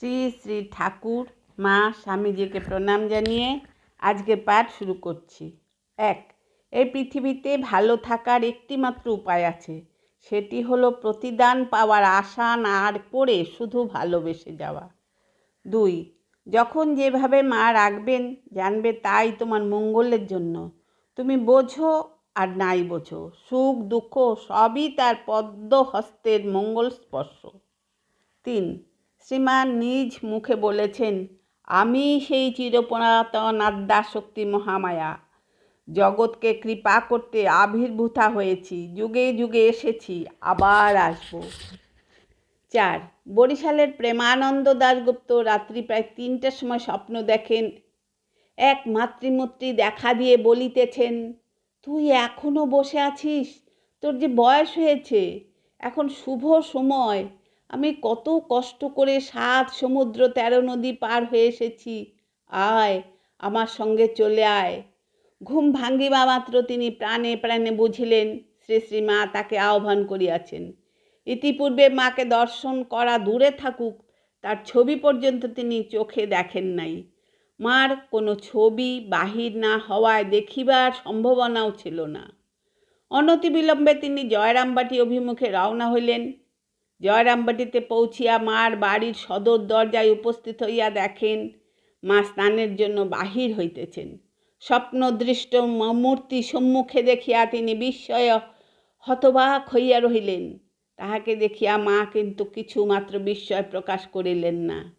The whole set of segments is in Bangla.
শ্রী শ্রী ঠাকুর মা স্বামীজিকে প্রণাম জানিয়ে আজকে পাঠ শুরু করছি। এক, এই পৃথিবীতে ভালো থাকার একটিমাত্র উপায় আছে। সেটি হলো প্রতিদান পাওয়ার আশা না করে শুধু ভালোবেসে যাওয়া। দুই, যখন যেভাবে মা রাখবেন, জানবে তাই তোমার মঙ্গলের জন্য। তুমি বোঝো আর নাই বোঝো, সুখ, দুঃখ সবই তার পদ্ম হস্তের মঙ্গল স্পর্শ। তিন শ্রীমান নিজ মুখে বলেছেন, আমি সেই চিরপুরাতন আদ্যাশক্তি মহামায়া। জগৎকে কৃপা করতে আবির্ভূতা হয়েছি, যুগে যুগে এসেছি, আবার আসব। চার, বরিশালের প্রেমানন্দ দাশগুপ্ত রাত্রি প্রায় তিনটার সময় স্বপ্ন দেখেন। এক মাতৃমূর্তি দেখা দিয়ে বলিতেছেন, তুই এখনও বসে আছিস? তোর যে বয়স হয়েছে, এখন শুভ সময়। আমি কত কষ্ট করে সাত সমুদ্র তেরো নদী পার হয়ে এসেছি। আয়, আমার সঙ্গে চলে আয়। ঘুম ভাঙ্গিবা মাত্র তিনি প্রাণে প্রাণে বুঝিলেন, শ্রী শ্রী মা তাকে আহ্বান করিয়াছেন। ইতিপূর্বে মাকে দর্শন করা দূরে থাকুক, তার ছবি পর্যন্ত তিনি চোখে দেখেন নাই। মার কোনো ছবি বাহির না হওয়ায় দেখিবার সম্ভাবনাও ছিল না। অনতিবিলম্বে তিনি জয়রামবাটি অভিমুখে রওনা হইলেন। জয়রামবাটিতে পৌঁছিয়া মার বাড়ির সদর দরজায় উপস্থিত হইয়া দেখেন মা স্নানের জন্য বাহির হইতেছেন। স্বপ্নদৃষ্ট মূর্তি সম্মুখে দেখিয়া তিনি বিস্ময় হতবাক হইয়া রহিলেন। তাহাকে দেখিয়া মা কিন্তু কিছুমাত্র বিস্ময় প্রকাশ করিলেন না।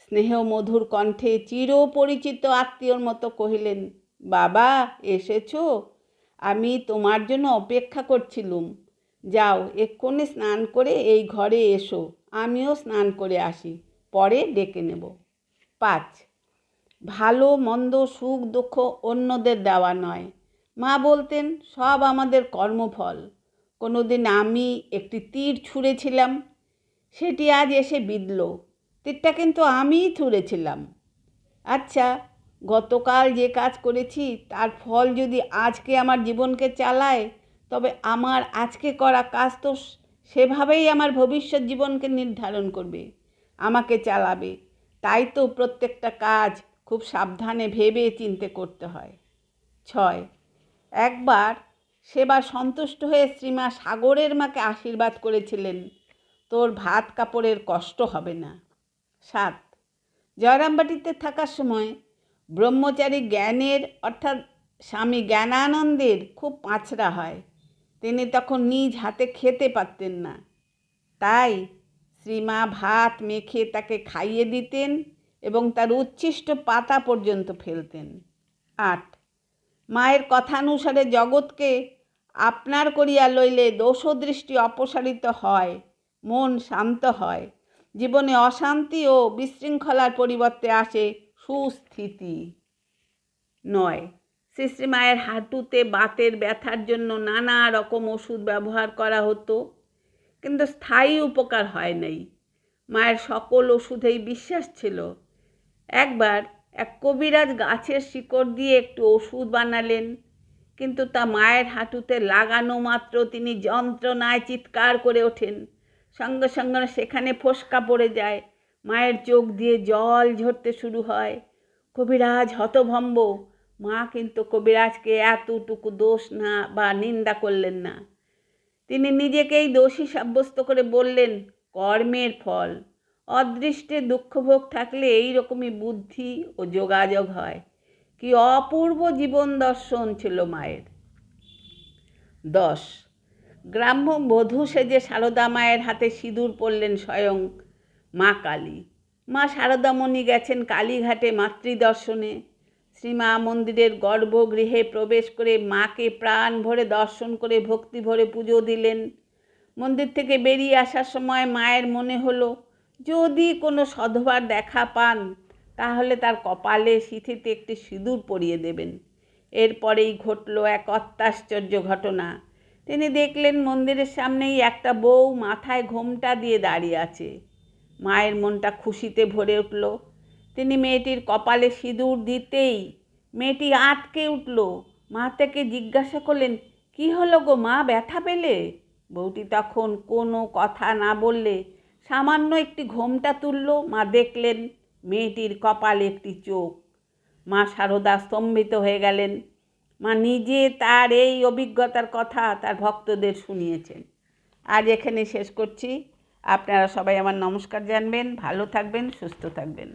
স্নেহ মধুর কণ্ঠে চিরপরিচিত আত্মীয়র মতো কহিলেন, বাবা, এসেছ? আমি তোমার জন্য অপেক্ষা করছিলুম। যাও, এক্ষুনি স্নান করে এই ঘরে এসো, আমিও স্নান করে আসি, পরে ডেকে নেব। পাঁচ, ভালো, মন্দ, সুখ, দুঃখ অন্যদের দেওয়া নয়। মা বলতেন, সব আমাদের কর্মফল। কোনো দিন আমি একটি তীর ছুঁড়েছিলাম, সেটি আজ এসে বিঁধল। তীরটা কিন্তু আমিই ছুঁড়েছিলাম। আচ্ছা গতকাল যে কাজ করেছি, তার ফল যদি আজকে আমার জীবনকে চালায় তবে আমার আজকে করা কাজ তো সেভাবেই আমার ভবিষ্যৎ জীবনকে নির্ধারণ করবে, আমাকে চালাবে। তাই তো প্রত্যেকটা কাজ খুব সাবধানে ভেবে চিনতে করতে হয়। ছয়, একবার সেবা সন্তুষ্ট হয়ে শ্রীমা সাগরের মাকে আশীর্বাদ করেছিলেন, তোর ভাত কাপড়ের কষ্ট হবে না। সাত, জয়রামবাটিতে থাকার সময় ব্রহ্মচারী জ্ঞানের অর্থাৎ স্বামী জ্ঞানানন্দের খুব পাঁচড়া হয়। তিনি তখন নিজ হাতে খেতে পারতেন না। তাই শ্রীমা ভাত মেখে তাকে খাইয়ে দিতেন এবং তার উচ্ছিষ্ট পাতা পর্যন্ত ফেলতেন। আট, মায়ের কথানুসারে জগৎকে আপনার করিয়া লইলে দোষদৃষ্টি অপসারিত হয়, মন শান্ত হয়, জীবনে অশান্তি ও বিশৃঙ্খলার পরিবর্তে আসে সুস্থিতি। নয় শ্রী মায়ের হাঁটুতে বাতের ব্যথার জন্য নানা রকম ওষুধ ব্যবহার করা হতো, কিন্তু স্থায়ী উপকার হয় নাই। মায়ের সকল ওষুধেই বিশ্বাস ছিল। একবার এক কবিরাজ গাছের শিকড় দিয়ে একটু ওষুধ বানালেন, কিন্তু তা মায়ের হাঁটুতে লাগানো মাত্র তিনি যন্ত্রণায় চিৎকার করে ওঠেন। সঙ্গে সঙ্গে সেখানে ফোসকা পড়ে যায়, মায়ের চোখ দিয়ে জল ঝরতে শুরু হয়। কবিরাজ হতভম্ব মা কিন্তু কবিরাজকে এতটুকু দোষ না বা নিন্দা করলেন না। তিনি নিজেকেই দোষী সাব্যস্ত করে বললেন, কর্মের ফল। অদৃষ্টে দুঃখভোগ থাকলে এই রকমই বুদ্ধি ও যোগাযোগ হয়। কি অপূর্ব জীবন দর্শন ছিল মায়ের। দশ। গ্রাম্য বধূ সেজে সারদা মায়ের হাতে সিঁদুর পড়লেন স্বয়ং মা কালী। মা সারদামণি গেছেন কালীঘাটে মাতৃদর্শনে। শ্রীমা মন্দিরের গর্ভগৃহে প্রবেশ করে মাকে প্রাণ ভরে দর্শন করে ভক্তি ভরে পুজো দিলেন। মন্দির থেকে বেরিয়ে আসার সময় মায়ের মনে হলো, যদি কোনো সধবার দেখা পান, তাহলে তার কপালে সিথিতে একটি সিঁদুর পরিয়ে দেবেন। এরপরেই ঘটল এক অত্যাশ্চর্য ঘটনা। তিনি দেখলেন মন্দিরের সামনেই একটা বউ মাথায় ঘোমটা দিয়ে দাঁড়িয়ে আছে। মায়ের মনটা খুশিতে ভরে উঠল। তিনি মেয়েটির কপালে সিঁদুর দিতেই মেয়েটি আটকে উঠল। মা থেকে জিজ্ঞাসা করলেন, কি হলো গো মা, ব্যথা পেলে? বউটি তখন কোনো কথা না বললে সামান্য একটি ঘোমটা তুলল। মা দেখলেন মেয়েটির কপালে একটি চোখ। মা সারদা স্তম্ভিত হয়ে গেলেন। মা নিজে তার এই অভিজ্ঞতার কথা তার ভক্তদের শুনিয়েছেন। আজ এখানে শেষ করছি। আপনারা সবাই আমার নমস্কার জানবেন, ভালো থাকবেন, সুস্থ থাকবেন।